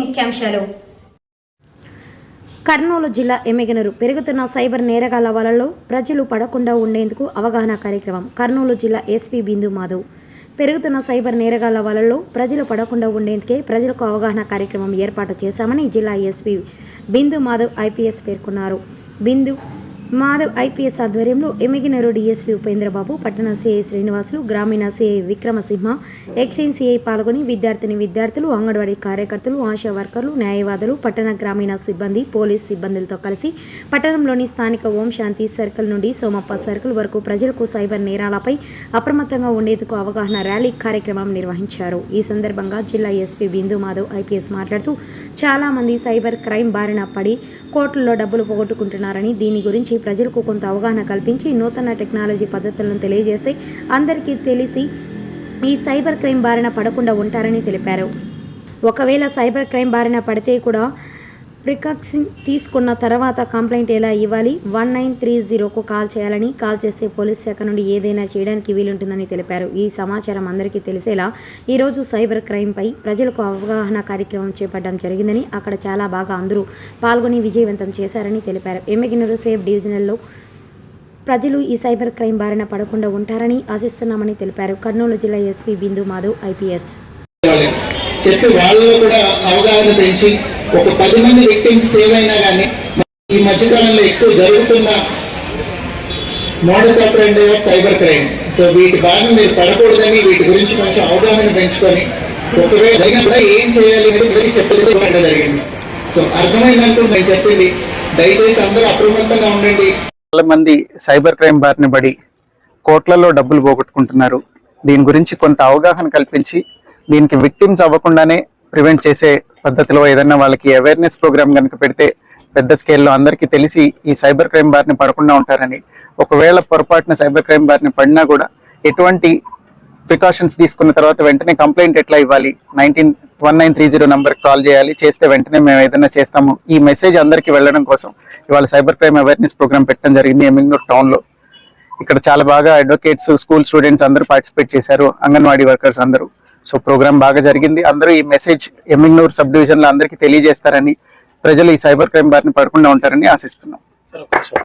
ముఖ్యాంశాలు. కర్నూలు జిల్లా ఎమ్మిగనూరు పెరుగుతున్న సైబర్ నేరగాళ్ళ వలలో ప్రజలు పడకుండా ఉండేందుకు అవగాహన కార్యక్రమం కర్నూలు జిల్లా ఎస్పీ బిందు మాధవ్ పెరుగుతున్న సైబర్ నేరగాళ్ళ వలలో ప్రజలు పడకుండా ఉండేందుకే ప్రజలకు అవగాహన కార్యక్రమం ఏర్పాటు చేశామని జిల్లా ఎస్పీ బిందు మాధవ్ ఐపీఎస్ పేర్కొన్నారు. బిందు మాధవ్ ఐపీఎస్ ఆధ్వర్యంలో ఎమిగినరు డిఎస్పీ ఉపేంద్రబాబు పట్టణ సిఐ శ్రీనివాసులు గ్రామీణ సిఐ విక్రమసింహ ఎక్సైజ్ సిఐ పాల్గొని విద్యార్థిని విద్యార్థులు అంగన్వాడీ కార్యకర్తలు ఆశా వర్కర్లు న్యాయవాదులు పట్టణ గ్రామీణ సిబ్బంది పోలీస్ సిబ్బందులతో కలిసి పట్టణంలోని స్థానిక ఓం శాంతి సర్కిల్ నుండి సోమప్ప సర్కిల్ వరకు ప్రజలకు సైబర్ నేరాలపై అప్రమత్తంగా ఉండేందుకు అవగాహన ర్యాలీ కార్యక్రమం నిర్వహించారు. ఈ సందర్భంగా జిల్లా ఎస్పీ బిందు మాధవ్ ఐపీఎస్ మాట్లాడుతూ చాలామంది సైబర్ క్రైమ్ బారిన పడి కోర్టుల్లో డబ్బులు పోగొట్టుకుంటున్నారని దీని గురించి ప్రజలకు కొంత అవగాహన కల్పించి నూతన టెక్నాలజీ పద్ధతులను తెలియజేస్తే అందరికీ తెలిసి ఈ సైబర్ క్రైమ్ బారిన పడకుండా ఉంటారని తెలిపారు. ఒకవేళ సైబర్ క్రైమ్ బారిన పడితే కూడా ప్రికాక్సిన్ తీసుకున్న తర్వాత కంప్లైంట్ ఎలా ఇవ్వాలి? వన్ నైన్ త్రీ జీరోకు కాల్ చేయాలని కాల్ చేస్తే పోలీస్ శాఖ నుండి ఏదైనా చేయడానికి వీలుంటుందని తెలిపారు. ఈ సమాచారం అందరికీ తెలిసేలా ఈరోజు సైబర్ క్రైమ్పై ప్రజలకు అవగాహన కార్యక్రమం చేపట్టడం జరిగిందని అక్కడ చాలా బాగా అందరూ పాల్గొని విజయవంతం చేశారని తెలిపారు. ఎమ్మిగినరు సేఫ్ డివిజనల్లో ప్రజలు ఈ సైబర్ క్రైమ్ బారిన పడకుండా ఉంటారని ఆశిస్తున్నామని తెలిపారు. కర్నూలు జిల్లా ఎస్పీ బిందు మాధవ్ ఐపీఎస్. చెప్పి వాళ్ళలో కూడా అవగాహన పెంచి ఒక పది మంది విక్టిమ్స్ సేవ్ అయినా కానీ ఈ మధ్యకాలంలో ఎక్కువ జరుగుతున్న models operandi of cyber crime so వీటి బారిన మీరు పడకూడదని వీటి గురించి కొంచెం అవగాహన పెంచుకొని ఒకవేళ జరిగినా కూడా ఏం చేయాలి అనేది చెప్పలేదు జరిగింది. సో అర్థమైందంటూ నేను చెప్పింది దయచేసి అందరూ అప్రమత్తంగా ఉండండి. చాలా మంది సైబర్ క్రైమ్ బారిన పడి కోట్లలో డబ్బులు పోగొట్టుకుంటున్నారు. దీని గురించి కొంత అవగాహన కల్పించి దీనికి విక్టిమ్స్ అవ్వకుండానే ప్రివెంట్ చేసే పద్ధతిలో ఏదైనా వాళ్ళకి అవేర్నెస్ ప్రోగ్రామ్ కనుక పెడితే పెద్ద స్కేల్లో అందరికీ తెలిసి ఈ సైబర్ క్రైమ్ బారిని పడకుండా ఉంటారని ఒకవేళ పొరపాటున సైబర్ క్రైమ్ బారిని పడినా కూడా ఎటువంటి ప్రికాషన్స్ తీసుకున్న తర్వాత వెంటనే కంప్లైంట్ ఎట్లా ఇవ్వాలి? Nineteen one nine three zero number call చేయాలి. చేస్తే వెంటనే మేము ఏదైనా చేస్తాము. ఈ మెసేజ్ అందరికీ వెళ్ళడం కోసం ఇవాళ సైబర్ క్రైమ్ అవేర్నెస్ ప్రోగ్రామ్ పెట్టడం జరిగింది ఎమింగ్నూర్ టౌన్లో. ఇక్కడ చాలా బాగా అడ్వకేట్స్ స్కూల్ స్టూడెంట్స్ అందరూ పార్టిసిపేట్ చేశారు. అంగన్వాడీ వర్కర్స్ అందరూ. సో ప్రోగ్రామ్ బాగా జరిగింది. అందరూ ఈ మెసేజ్ ఎమ్మింగ్నూర్ సబ్ డివిజన్లో అందరికీ తెలియజేస్తారని ప్రజలు ఈ సైబర్ క్రైమ్ బారిని పడకుండా ఉంటారని ఆశిస్తున్నాం.